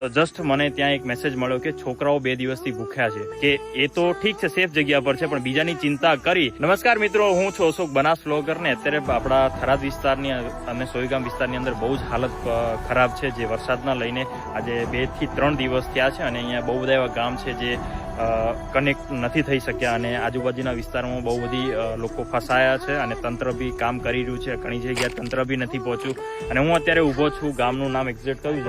Just મને ત્યાં એક મેસેજ મળ્યો કે છોકરાઓ બે દિવસથી ભૂખ્યા છે, કે એ તો ઠીક છે સેફ જગ્યા પર છે, પણ બીજાની ચિંતા કરી. નમસ્કાર મિત્રો, હું છું અશોક બનાસ બ્લોગર ને અત્યારે આપણા થરાદ વિસ્તારની અને સોયગામ વિસ્તારની અંદર બહુ જ હાલત ખરાબ છે, જે વરસાદના લઈને આજે બેથી ત્રણ દિવસ થયા છે, અને અહીંયા બહુ બધા એવા ગામ છે, જે કનેક્ટ નથી થઈ શક્યા અને આજુબાજુના વિસ્તારમાં બહુ બધી લોકો ફસાયા છે અને તંત્ર બી કામ કરી રહ્યું છે. ઘણી જગ્યાએ તંત્ર બી નથી પહોંચ્યું. અને હું અત્યારે ઊભો છું ગામનું નામ એક્ઝેક્ટ કયું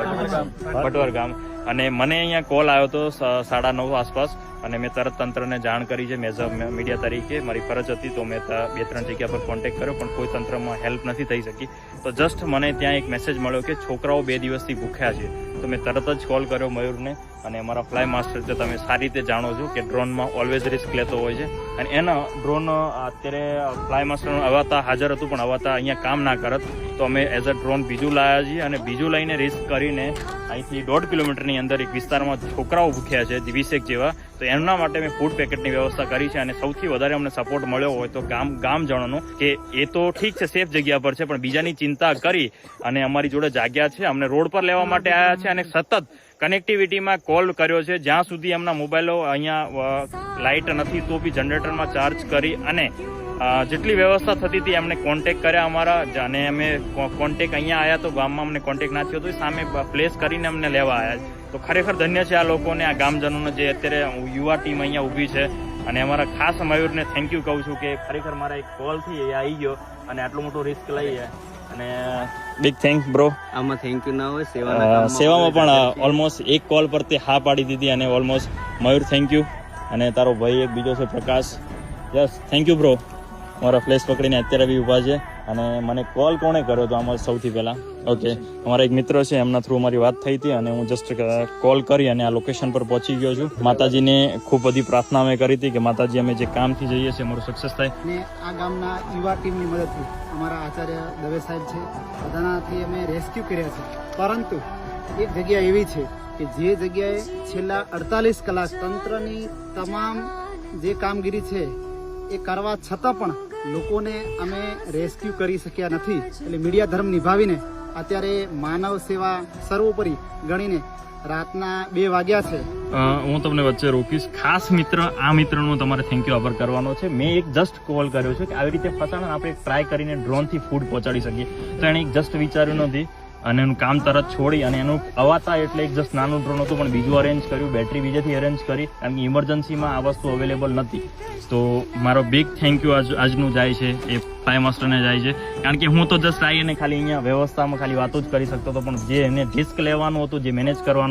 ભટવર ગામ. અને મને અહીંયા કોલ આવ્યો હતો સાડા નવ આસપાસ. અને મેં તરત તંત્રને જાણ કરી છે મેઝ મીડિયા તરીકે. મારી ફરજ હતી તો મેં બે ત્રણ જગ્યા પર કોન્ટેક્ટ કર્યો, પણ કોઈ તંત્રમાં હેલ્પ નથી થઈ શકી. તો જસ્ટ મને ત્યાં એક મેસેજ મળ્યો કે છોકરાઓ બે દિવસથી ભૂખ્યા છે. તો મેં તરત જ કોલ કર્યો મયુરને અને અમારા ફ્લાય માસ્ટર તો તમે સારી રીતે જાણો છો કે ડ્રોનમાં ઓલવેઝ રિસ્ક લેતો હોય છે. અને એના ડ્રોન અત્યારે ફ્લાય માસ્ટરનું અવાતા હાજર હતું, પણ અવાતા અહીંયા કામ ના કરત. તો અમે એઝ અ ડ્રોન બીજું લાયા છીએ અને બીજું લઈને રિસ્ક કરીને અહીંથી દોઢ કિલોમીટરની અંદર એક વિસ્તારમાં છોકરાઓ ભૂખ્યા છે વીસેક જેવા. તો એમના માટે મેં ફૂડ પેકેટની વ્યવસ્થા કરી છે અને સૌથી વધારે અમને સપોર્ટ મળ્યો હોય તો ગામ ગામજનોનો કે એ તો ઠીક છે સેફ જગ્યા પર છે, પણ બીજાની ચિંતા કરી અને અમારી જોડે જાગ્યા છે, અમને રોડ પર લેવા માટે આવ્યા છે અને સતત કનેક્ટિવિટીમાં કોલ કર્યો છે. જ્યાં સુધી એમના મોબાઈલો અહીંયા લાઇટ નથી, તો બી જનરેટરમાં ચાર્જ કરી અને જેટલી વ્યવસ્થા થતી હતી એમને કોન્ટેક કર્યા અમારા અને અમે કોન્ટેક અહીંયા આવ્યા તો ગામમાં અમને કોન્ટેક ના થયો તો સામે પ્લેસ કરીને અમને લેવા આવ્યા તો ખરેખર ધન્ય છે આ લોકોને આ ગામજનોને જે અત્યારે યુવા ટીમ અહીંયા ઊભી છે. અને અમારા ખાસ મયુરને થેન્ક યુ કહું છું કે ખરેખર મારા એક કોલથી એ આવી ગયો અને આટલું મોટું રિસ્ક લઈએ અને બિગ થેન્ક બ્રો આમાં થેન્ક યુ ના હોય સેવા સેવાના સેવામાં પણ ઓલમોસ્ટ એક કોલ પર તે હા પાડી દીધી અને ઓલમોસ્ટ મયુર થેન્ક યુ અને તારો ભાઈ એક બીજો છે Prakash. Yes thank you bro મારા ફ્લેશ પકડીને અત્યારે બી ઊભા છે. અને મને કોલ કોણે કર્યો હતો આમાં સૌથી પહેલાં? ઓકે અમારા એક મિત્ર છે, એમના થ્રુ મારી વાત થઈ હતી અને હું જસ્ટ કોલ કરી અને આ લોકેશન પર પહોંચી ગયો છું. માતાજીને ખૂબ બધી પ્રાર્થના અમે કરી હતી કે માતાજી અમે જે કામથી જઈએ છીએ, અમારું સક્સેસ થાય. ને આ ગામના યુવા ટીમની મદદથી અમારા આચાર્ય દવે સાહેબ છે, બધાનાથી અમે રેસ્ક્યુ કર્યા છે. પરંતુ એક જગ્યા એવી છે કે જે જગ્યાએ છેલ્લા અડતાલીસ કલાક તંત્રની તમામ જે કામગીરી છે, એ કરવા છતાં પણ લોકોને અમે રેસ્ક્યુ કરી શક્યા નથી. એટલે મીડિયા ધર્મ નિભાવીને અત્યારે માનવ સેવા સર્વોપરી ગણીને રાતના બે વાગ્યા છે. હું તમને વચ્ચે રોકીશ. ખાસ મિત્ર, આ મિત્રનો તમારે થેન્ક યુ આભાર કરવાનો છે. મેં એક જસ્ટ કોલ કર્યો છે કે આવી રીતે ફસાણ આપણે ટ્રાય કરીને ડ્રોનથી ફૂડ પહોંચાડી શકીએ. તો એણે એક જસ્ટ વિચાર્યું નથી. અને એનું કામ તરત છોડી અને એનું અવાતા એટલે એક જસ્ટ નાનું ડ્રોન હતું, પણ બીજું અરેન્જ કર્યું બેટરી બીજેથી અરેન્જ કરી કારણ કે ઇમરજન્સીમાં આ વસ્તુ અવેલેબલ નથી. તો મારો બિગ થેન્ક યુ આજ, આજનું જાય છે, એ ફાય માસ્ટરને જાય છે. કારણ કે હું તો જસ્ટ આવીને ખાલી અહીંયા વ્યવસ્થામાં ખાલી વાતો જ કરી શકતો હતો, પણ જે એને રિસ્ક લેવાનું હતું, જે મેનેજ કરવાનું